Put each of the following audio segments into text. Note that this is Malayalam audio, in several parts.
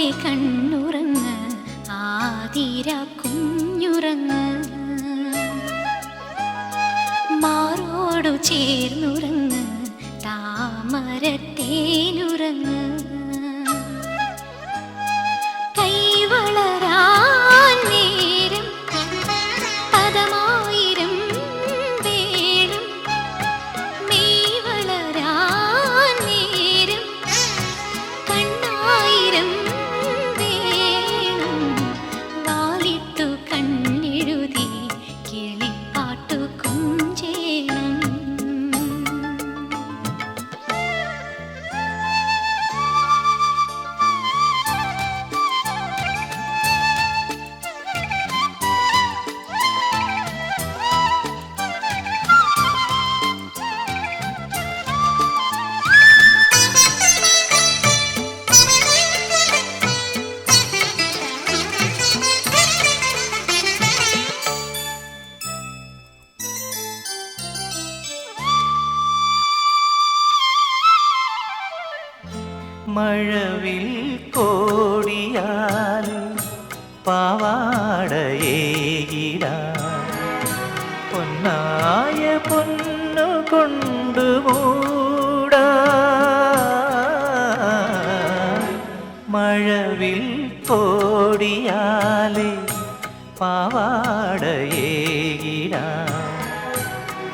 ആദി കണ്ണുറങ്ങ് ആതിര കുഞ്ഞുറങ്ങ്. മാറോടു ചേർന്നുറങ്ങ് താമരത്തേനുറങ്ങ് மழவில் கோடியால் பாவாடையேகிறார் பொன்னாய பொன்னு கொண்டு மூடா. மழவில் கோடியாலே பாவாடையேகிறார்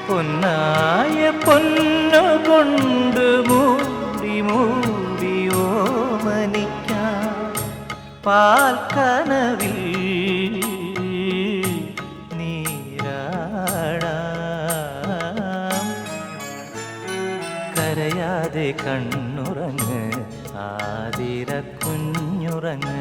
பொன்னாய பொன்னு கொண்டு പാൽക്കനവിൽ കരയാതെ കണ്ണുറങ്ങ് ആതിര കുഞ്ഞുറങ്ങ്.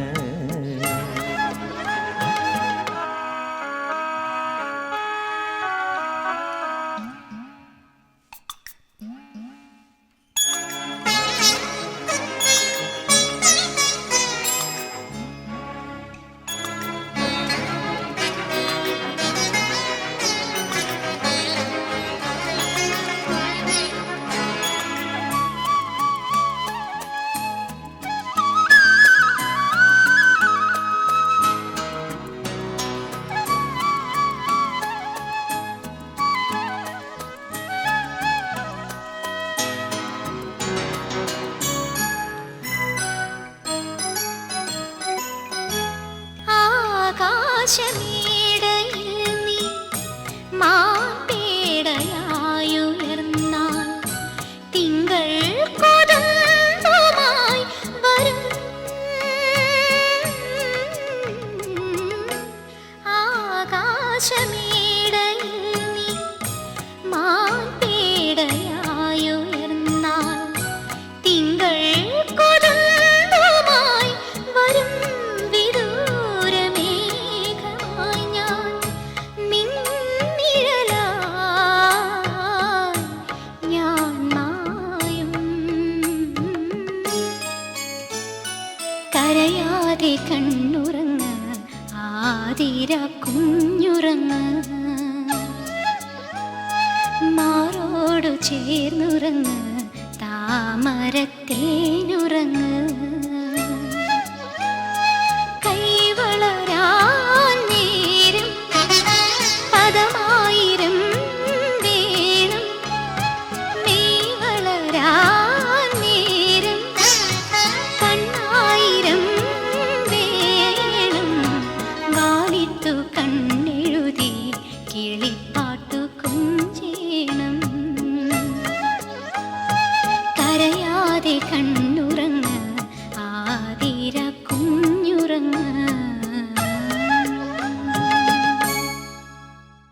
ആകാശമേടയിൽ നീ മാപ്പേടയായുയർന്നാൽ കരയാതെ കണ്ണുറങ്ങ് ആതിര കുഞ്ഞുറങ്ങ്. മാറോടു ചേർന്നുറങ്ങ് താമരത്തേനുറങ്ങ്. കണ്ണെഴുതി കിളി